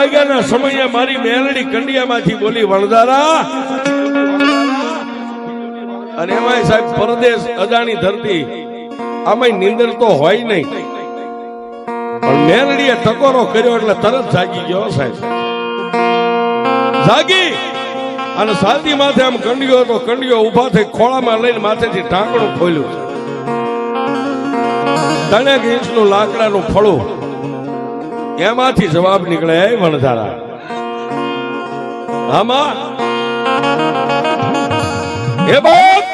વાગ્યાના સમયે મારી મેલડી કંડિયામાંથી બોલી વણદારા અને એમાં સાહેબ પરદેશ અજાણી ધરતી આમાં નિંદર તો હોય નહીં. પણ મેલડીએ ટકોરો કર્યો એટલે તરત જાગી ગયો સાહેબ. જાગી અને સાદી માથે આમ કંડિયો તો કંડિયો ઊભા થઈ ખોળામાં લઈને માથેથી ઢાંકણું ખોલ્યું. ત્રણેક ઇંચનું લાકડાનું ફળું એમાંથી જવાબ નીકળે "એ વણધારા આમાં હે બાપ!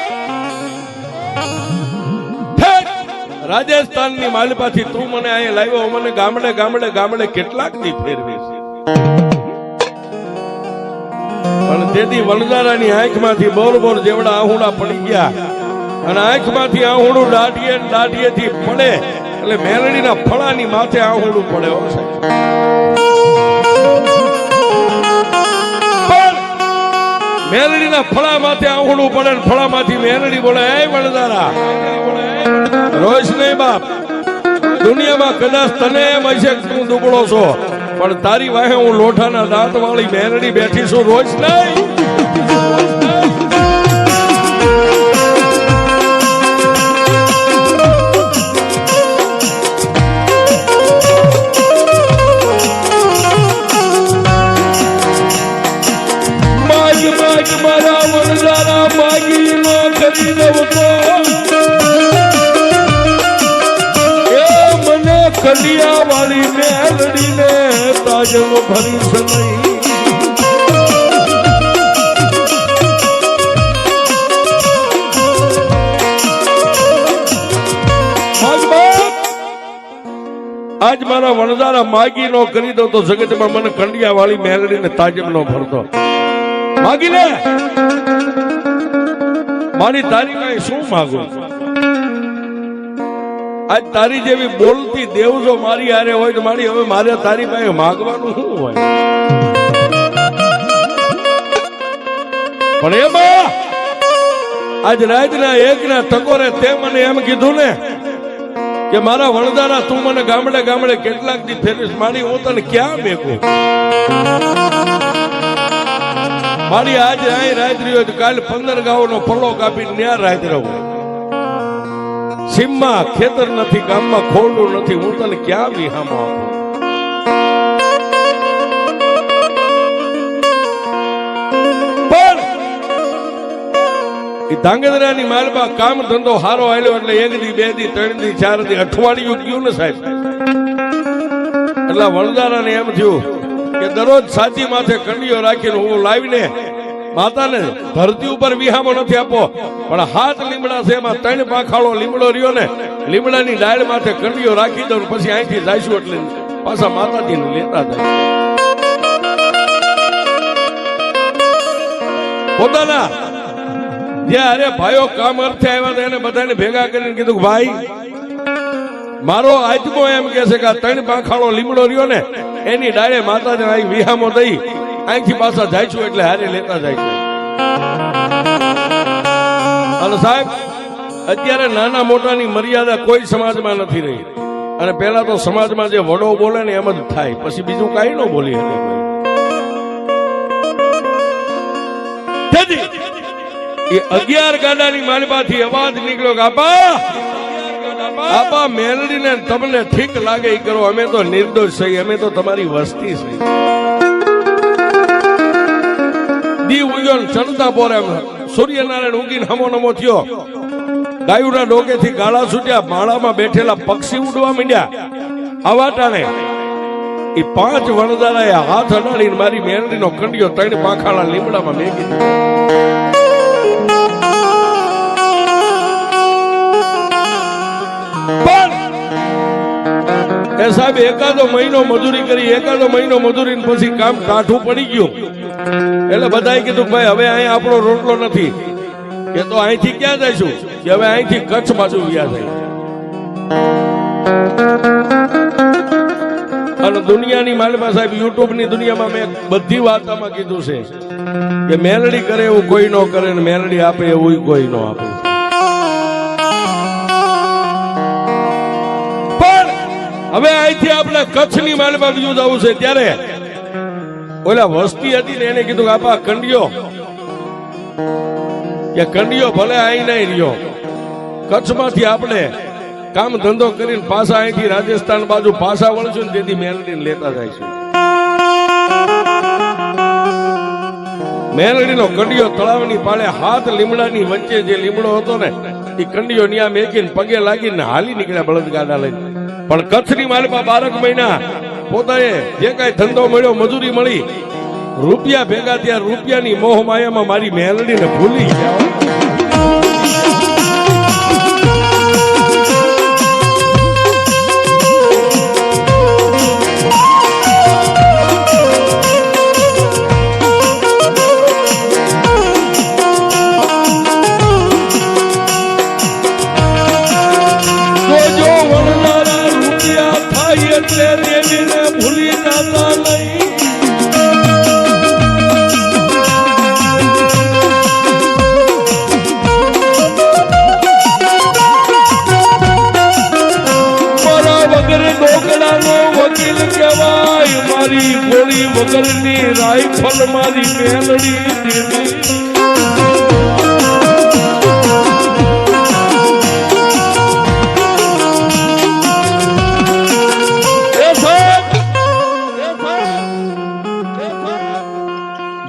રાજસ્થાનની માલપાથી તું મને અહીં લાવ્યો મને ગામડે ગામડે ગામડે કેટલાક દી છે. પણ તેથી વણજારાની આંખમાંથી બોર બોર જેવડા આહુડા પડી ગયા. અને આંખમાંથી આહુડું દાઢીએ ને દાઢીએથી પડે. એટલે મેલડીના ફળાની માથે આહુડું પડે હો મેલડીના ફળા માથે આહુડું પડે ને ફળામાંથી મેલડી બોલે, એ વણજારા રોઈશ નહીં બાપ. દુનિયામાં કદાચ તને એમ હશે તું દુબળો છો. પણ તારી વાહે હું લોઠાના દાંત વાળી મેરડી બેઠી છું રોજ નહીં. આજ મારા વણઝારા માગી નો કરી દો તો જગતમાં મને કંડિયા વાળી મેલડીને તાજમ નો ભરતો માગીને? મારી તારી પાસે શું માગું? આજ તારી જેવી બોલતી દેવ જો મારી હારે હોય તો મારી હવે મારે તારી પાસે માગવાનું શું હોય? પણ એમાં આજ રાતના એકના ટકોરે તે મને એમ કીધું ને કે મારા વણદારા તું મને ગામડે ગામડે કેટલાક દી ફેરવીશ. મારી હું તને ક્યાં મેકું મારી આજ અહીં રાત રહ્યો તો કાલે પંદર ગાઉનો ફળો કાપીને ત્યાં રાત રહું સીમમાં ખેતર નથી, ગામમાં ખોરડું નથી, હું તને ક્યાં વિહામાં આપું? ધાંગધ્રાની માલમાં કામ ધંધો હારો આવ્યો એટલે એક દી, બે દી, ત્રણ દી, ચાર દી, અઠવાડિયું ગયું ને સાહેબ. એટલે વણદારાને એમ થયું કે દરરોજ સાચી માથે કંડીઓ રાખીને હું લાવીને માતાને ધરતી ઉપર વિહામો નથી આપો પણ હાથ લીમડા છે, એમાં ત્રણ પાખાળો લીમડો રહ્યો ને, લીમડાની ડાળ માથે કંડીઓ રાખી દઉં પછી અહીંથી જાઈશું એટલે પાછા માતાજીને લેતા જાય. પોતાના જે અરે ભાઈઓ કામ અર્થે આવ્યા હતા, એને બધાને ભેગા કરીને કીધું ભાઈ, મારો આત્મો એમ કે છે કે ત્રણ પાંખાળો લીમડો રહ્યો ને એની ડાળે માતાને અહીં વિહામો દઈ અહીંથી પાછા જાયશું એટલે હારે લેતા જાય છે. અને સાહેબ, અત્યારે નાના મોટાની મર્યાદા કોઈ સમાજમાં નથી રહી. અને પહેલા તો સમાજમાં જે વડો બોલે ને એમ જ થાય. પછી બીજું કાંઈ ન બોલી. તેથી એ અગિયાર ગાડાની માલમાંથી અવાજ નીકળ્યો કે, આપા આપા મેલડીને તમને ઠીક લાગે એ કરો. અમે તો નિર્દોષ છીએ. અમે તો તમારી વસ્તી છીએ. દી ઉગ્યો ચડતા પોરે સૂર્યનારાયણ ઉગીને હમો નમો થયો. ગાયુના ડોકેથી ગાળા છૂટ્યા, માળામાં બેઠેલા પક્ષી ઉડવા માંડ્યા. આવા ટાણે એ પાંચ વણદારાએ હાથ અડાડીને મારી મેરડીનો કંડિયો ત્રણ પાંખાળા લીમડામાં મેકી એ સાહેબ, એકાદો મહિનો મજૂરી કરી, એકાદો મહિનો મજૂરી પછી કામ કાઠું પડી ગયું. એટલે બધાએ કીધું ભાઈ, હવે અહીંયા આપણો રોટલો નથી. કે તો અહીંથી ક્યાં જઈશું? કે હવે અહીંથી કચ્છ બાજુ ગયા જાય અને દુનિયાની માલમાં સાહેબ યુટ્યુબની દુનિયામાં મેં બધી વાર્તામાં કીધું છે કે મેલડી કરે એવું કોઈ ન કરે ને મેલડી આપે એવું કોઈ ન આપે. હવે અહીંથી આપણે કચ્છની માલમાં બીજું જવું છે, ત્યારે ઓલા વસ્તી હતી ને એને કીધું કે આપા કંડિયો. કે કંડિયો ભલે આઈ નહીં રહ્યો. કચ્છમાંથી આપણે કામ ધંધો કરીને પાછા અહીંથી રાજસ્થાન બાજુ પાછા વળશું ને તેથી મેલડીને લેતા જાય છે. મેલડીનો કંડિયો તળાવની પાળે હાથ લીમડાની વચ્ચે જે લીમડો હતો ને એ કંડિયો ન્યા મેકીને પગે લાગીને હાલી નીકળ્યા બળદગાડા લઈને. પણ કચ્છની માલમાં બારક મહિના. પોતાએ જે કાંઈ ધંધો મળ્યો, મજૂરી મળી. રૂપિયા ભેગા ત્યાં રૂપિયાની મોહ માયામાં મારી મેલડીને ભૂલી ગયા. મારી સાહેબ!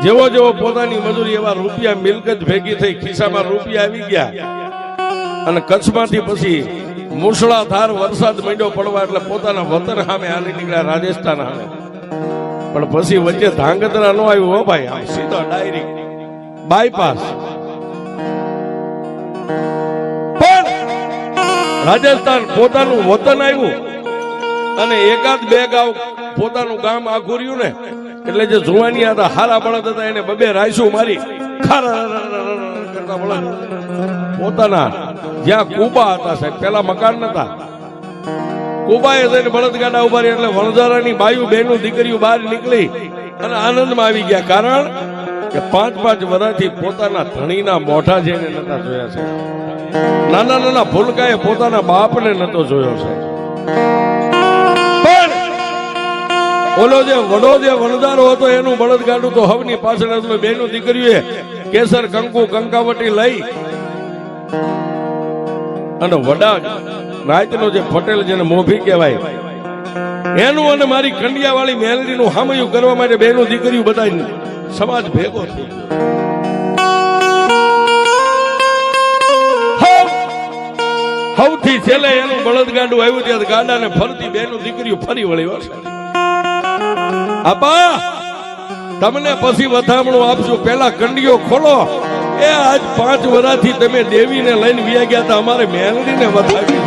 જેવો જેવો પોતાની મજૂરી એવા રૂપિયા મિલકત ભેગી થઈ ખિસ્સામાં રૂપિયા આવી ગયા અને કચ્છમાંથી પછી મુસળાધાર વરસાદ મંડ્યો પડવા એટલે પોતાના વતન સામે હાલી નીકળ્યા રાજસ્થાન સામે પણ પછી વચ્ચે ધાંગધ્રા નો આવ્યું, હો ભાઈ, આમ સીધો ડાયરેક્ટ બાયપાસ પણ રાજસ્થાન પોતાનું વતન આવ્યું અને એકાદ બે ગાવ પોતાનું ગામ આખું રહ્યું ને, એટલે જે જુવાની હતા હારા બળદ હતા, એને બબે રાયસું મારી પોતાના જ્યાં કુબા હતા સાહેબ પેલા મકાન નતા કુબાએ જઈને બળદગાડા ઊભા રહી એટલે વણઝારાની બાયુ બેનું દીકરીઓ બહાર નીકળી અને આનંદમાં આવી ગયા. કારણ કે પાંચ પાંચ વર્ષથી પોતાના ધણીના મોઢા જઈને નતા જોયા છે. નાના નાના ભૂલકાએ પોતાના બાપને નતો જોયો છે. પણ ઓલો જે વડો જે વણદારો હતો એનું બળદગાડું તો હવની પાછળ બેનું દીકરીઓએ કેસર, કંકુ, કંકાવટી લઈ અને વડા નાયતનો જે પટેલ જેને મોભી કહેવાય, એનું અને મારી કંડિયા વાળી મેલડીનું હામયું કરવા માટે બેનું દીકરીઓ બધા સમાજ ભેગો થઈ સૌથી છેલ્લે એનું બળદગાડું આવ્યું ગાંડા ને ફરતી બેનું દીકરીઓ ફરી વળી વળશે આપા, તમને પછી વધામણું આપશું પેલા કંડીઓ ખોલો. એ આજ પાંચ વર્ષથી તમે દેવીને લઈને વ્યા ગયા હતા અમારે મેલડીને વધાવી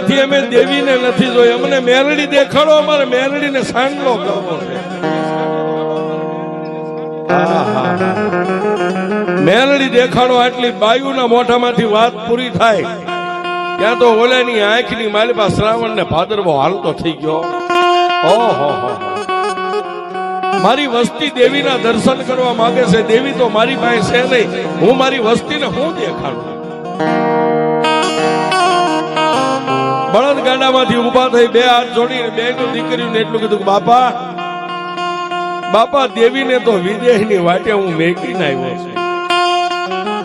પાંચ અમે દેવીને નથી જોઈ. અમને મેલડી દેખાડો, અમારે મેલડીને સાંડલો કરવો છે. મેલડી દેખાડો, આટલી બાયુના મોઢામાંથી વાત પૂરી થાય. ત્યાં તો ઓલાની આંખની માલિપા શ્રાવણ ને ભાદરવો હાલતો થઈ ગયો. ઓહો. મારી વસ્તી દેવીના દર્શન કરવા માંગે છે. દેવી તો મારી પાસે છે નહીં. હું મારી વસ્તીને હું દેખાડું? બળદ ઊભા થઈ બે હાથ જોડીને બે દીકરીને એટલું કીધું બાપા બાપા, દેવીને તો વિદેહની વાટે હું મેકીને આવ્યો છું.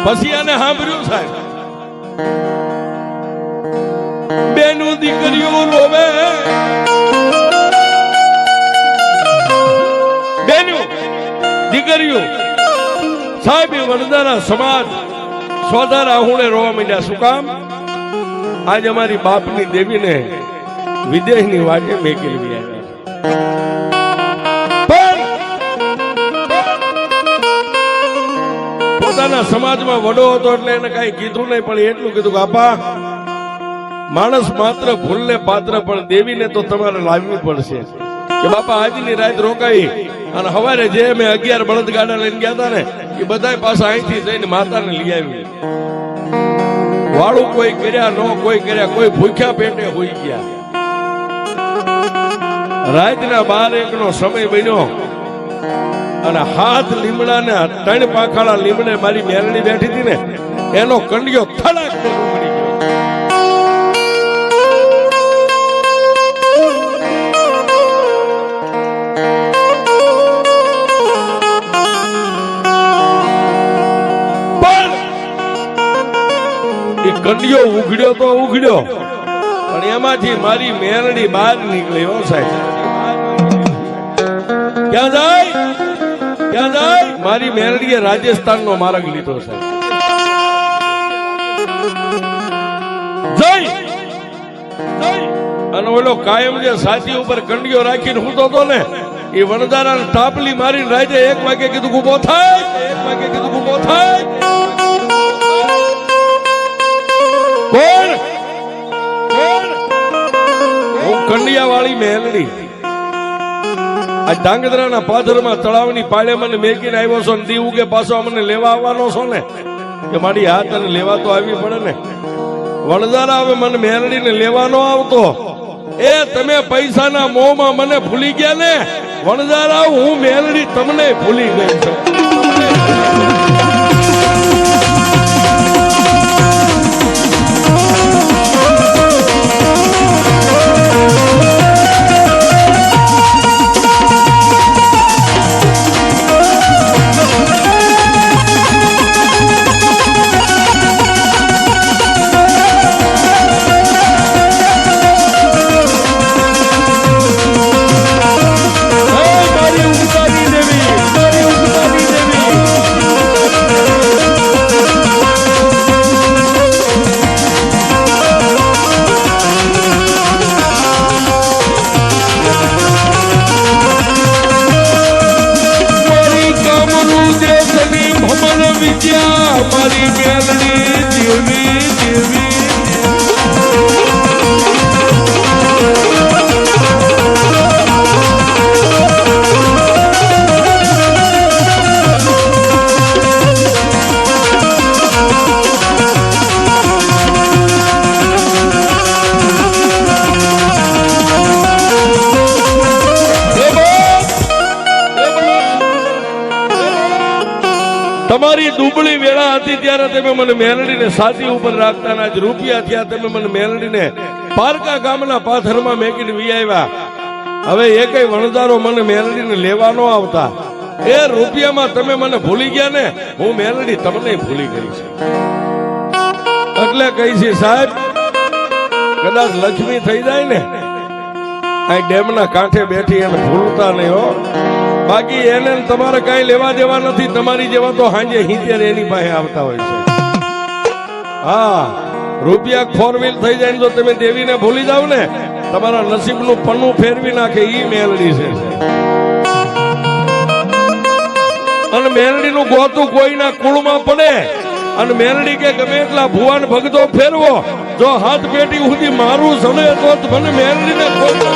પછી આને સાંભળ્યું સાહેબ બેનું દીકરીઓ રોવે બેનું દીકરીઓ, સાહેબ, એ વડદાના સમાજ સોદારા હુણે રોવા માંડ્યા. શું કામ? આજ અમારી બાપની દેવીને વિદેશની વાટે મેકેલી આવ્યા પોતાના સમાજમાં વડો હતો એટલે એને કઈ કીધું નહીં, પણ એટલું કીધું આપા, માણસ માત્ર ભૂલને પાત્ર, પણ દેવીને તો તમારે લાવવી પડશે. કે, બાપા, આજની રાત રોકાઈ અને હવારે જે મેં અગિયાર બળદ ગાડા લઈને ગયા હતા ને, એ બધા પાછા અહીંથી જઈને માતાને લઈ આવી. વાળું કોઈ કર્યા, ન કોઈ કર્યા, કોઈ ભૂખ્યા પેટે હોઈ ગયા. રાતના બાર એક નો સમય બન્યો અને હાથ લીમડા ને ત્રણ પાખાળા લીમડે મારી મેરણી બેઠી હતી ને, એનો કંડિયો થડાક એ કંડિયો ઉઘડ્યો તો ઉઘડ્યો. પણ એમાંથી મારી મેરડી બહાર નીકળી, હો સાહેબ. ક્યાં જાય? ક્યાં જાય? મારી મેરડીએ રાજસ્થાન નો માર્ગ લીધો, સાહેબ. જય! અને ઓલો કાયમ જે સાચી ઉપર કંડિયો રાખીને હું તો ને, એ વણદારા તાપલી મારીને રાજે એક વાગે કીધું ઊભો થાય, એક વાગે કીધું ઊભો થાય. હું કંડિયા વાળી મેલડી. આ ડાંગદરાના પાથરમાં તળાવની પાળે મને મેકીને આવ્યો છો ને દીવું કે પાછો અમને લેવા આવવાનો છો ને? કે મારી હાથ અને લેવા તો આવી પડે ને? વણદારા હવે મને મેલડીને લેવાનો આવતો. એ તમે પૈસાના મોમાં મને ભૂલી ગયા ને? વણદારા હું મેલડી તમને ભૂલી ગઈ છું. Yeah. ત્યારે તમે મને મેલડીને સાથી ઉપર રાખતા આજ રૂપિયા થયા, તમે મને મેલડીને પારકા ગામના પાથરમાં મેકીને વી હવે એ કઈ મને મેલડીને લેવા આવતા. એ રૂપિયામાં તમે મને ભૂલી ગયા ને, હું મેલડી તમને ભૂલી ગઈ છે. એટલે કહી છે, સાહેબ, કદાચ લક્ષ્મી થઈ જાય ને, આ ડેમના કાંઠે બેઠી એને ભૂલતા નહીં હો. બાકી એને તમારે કઈ લેવા દેવા નથી. તમારી જેવા તો હાંજે હિતેર એની પાસે આવતા હોય છે. હા, રૂપિયા ફોર વ્હીલ થઈ જાય તો તમે દેવીને ભૂલી જાવ ને, તમારા નસીબનું પન્નું ફેરવી નાખે, ઈ મેલડી છે. અને મેલડીનું ગોતું કોઈના કુળમાં પડે. અને મેલડી કે ગમે એટલા ભુવાન ભગતો ફેરવો, જો હાથ પેટી સુધી મારું સડે તો મને મેલડીને ખોટું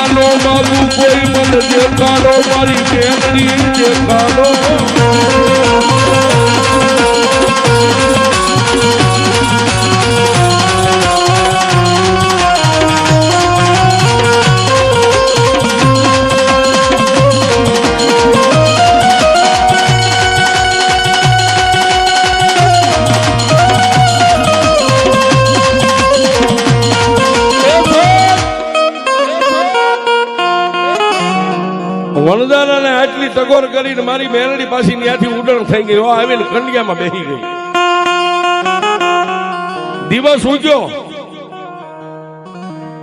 રૂપિયાનો બાજુ કોઈ મને દેખાડો મારી બેનડી દેખાડો. ટકોર કરીને મારી મેલડી પાછી ત્યાંથી ઉડણ થઈ ગઈ. આવીને કંડિયામાં બેસી ગઈ. દિવસ ઉજ્યો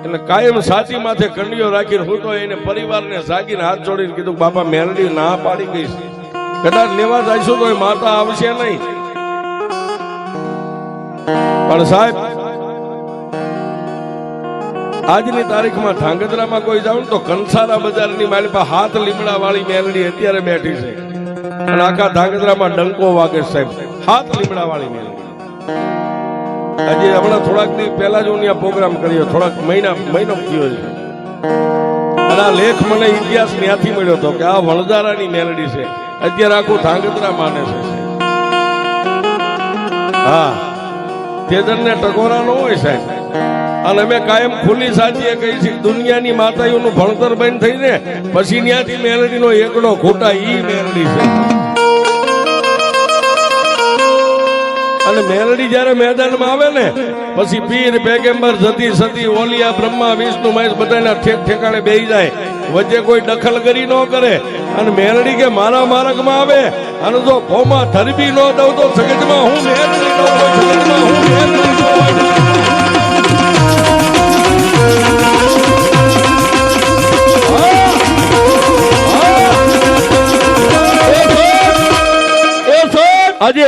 એટલે કાયમ સાચી માથે કંડિયો રાખીને હું તો એને પરિવારને જાગીને હાથ જોડીને કીધું બાપા, મેલડી ના પાડી ગઈ. કદાચ લેવા જઈશું તો માતા આવશે નહીં. પણ સાહેબ આજની તારીખમાં ધાંગધ્રામાં કોઈ જાવ ને તો કંસારા બજારની મારી પાસે હાથ લીમડા વાળી મેલડી અત્યારે બેઠી છે. અને આખા ધાંગધ્રામાં ડંકો વાગે સાહેબ. હાથ લીમડા વાળી મેલડી. હજી હમણાં થોડાક દિવસ પહેલા જ હું ત્યાં પ્રોગ્રામ કર્યો. થોડાક મહિના, મહિનો થયો છે. અને આ લેખ મને ઇતિહાસ ત્યાંથી મળ્યો હતો કે આ વણઝારાની મેલડી છે. અત્યારે આખું ધાંગધ્રા માને છે હા. તેજનને ટકોરા ન હોય સાહેબ. અને અમે કાયમ ખુલ્લી સાચીએ કહી છે દુનિયાની માતાઓનું ભણતર બંધ થઈ ને પછી ત્યાંથી મેલડીનો એકડો ખોટા ઈ મેલડી છે. અને મેલડી જ્યારે મેદાનમાં આવે ને, પછી પીર, પેગેમ્બર, જતી સતી, ઓલિયા, બ્રહ્મા, વિષ્ણુ, મહેશ બધાના ઠેક ઠેકાણે બેહી જાય. વચ્ચે કોઈ દખલ કરી ન કરે. અને મેલડી કે મારા માર્ગમાં આવે અને જો કોમાં ધરબી ન દઉં તો સગજમાં હું મેલડી હું મેલડી આજે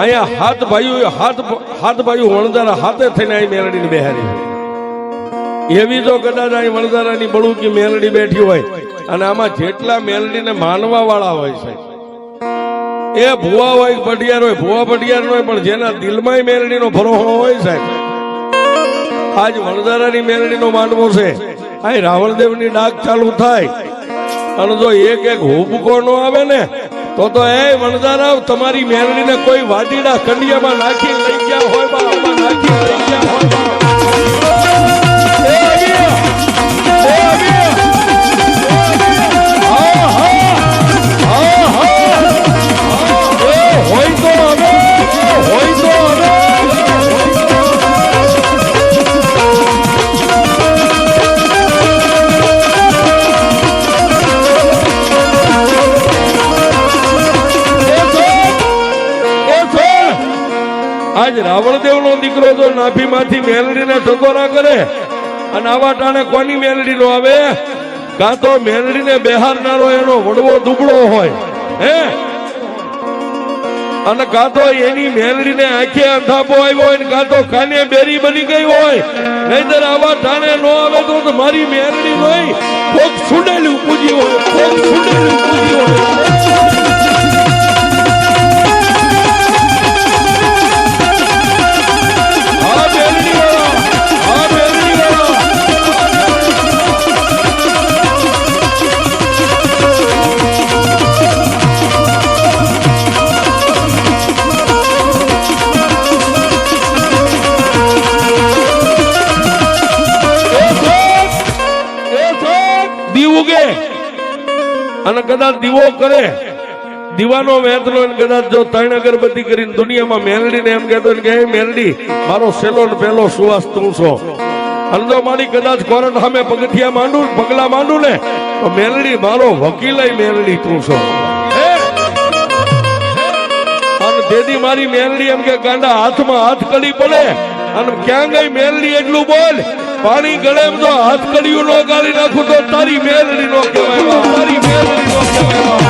અહીંયા હાથ ભાઈઓ હાથ હાથ ભાઈઓ વણદારા હાથે થઈને અહીં મેલડીને બેહારી. એવી તો કદાચ અહીં વણદારાની બળુકી મેલડી બેઠી હોય અને આમાં જેટલા મેલડીને માનવા વાળા હોય છે. એ ભુવા હોય કે પટિયાર હોય, ભુવા પટિયાર હોય પણ જેના દિલમાંય મેલડીનો ભરોહો હોય સાહેબ, આજ વણદારાની મેલડીનો માંડવો છે. અહીં રાવણદેવની ડાક ચાલુ થાય. અને જો એક એક હુબકો નો આવે ને તો તો એ વણદારાવ તમારી મેરડીને કોઈ વાદીડા કંડિયામાં નાખી લઈ ગયા હોય નાખી લઈ ગયા હોય આજ રાવણદેવ નો દીકરો જો નાભીમાંથી મેલડીને ટકોરા કરે અને આવા ટાણે કોની મેલડી નો આવે? કાં તો મેલડીને બેહારનારો એનો વડવો દુબળો હોય, હે? અને કાં તો એની મેલડીને આંખે અંધાપો આવ્યો હોય ને કાં તો કાને બેરી બની ગઈ હોય? નહીતર આવા ટાણે નો આવે તો તો મારી મેલડી નહીં. કોક સુડેલું પૂજી હોય, કોક સુડેલું પૂજી હોય. કદાચ દીવો કરે, દીવાનો એને કદાચ જો ત્રણ અગરબત્તી કરીને દુનિયામાં મેલડીને એમ કહેતો કે, "હે મેલડી, મારો સેલો ને પહેલો સુવાસ તું છો. અને મારી કદાચ કોરટ સામે પગથિયા માંડું પગલા માંડું ને, તો મેલડી, મારો વકીલ મેલડી તું છો. અને તેથી મારી મેલડી એમ કે, ગાંડા હાથમાં હાથ કડી પડે, અને ક્યાં ગઈ મેલડી એટલું બોલ પાણી ગળે જો હાથ કડિયું નો ગાળી નાખું તો તારી મેલડી નો કહેવાય તારી મેલડી નો કહેવાય.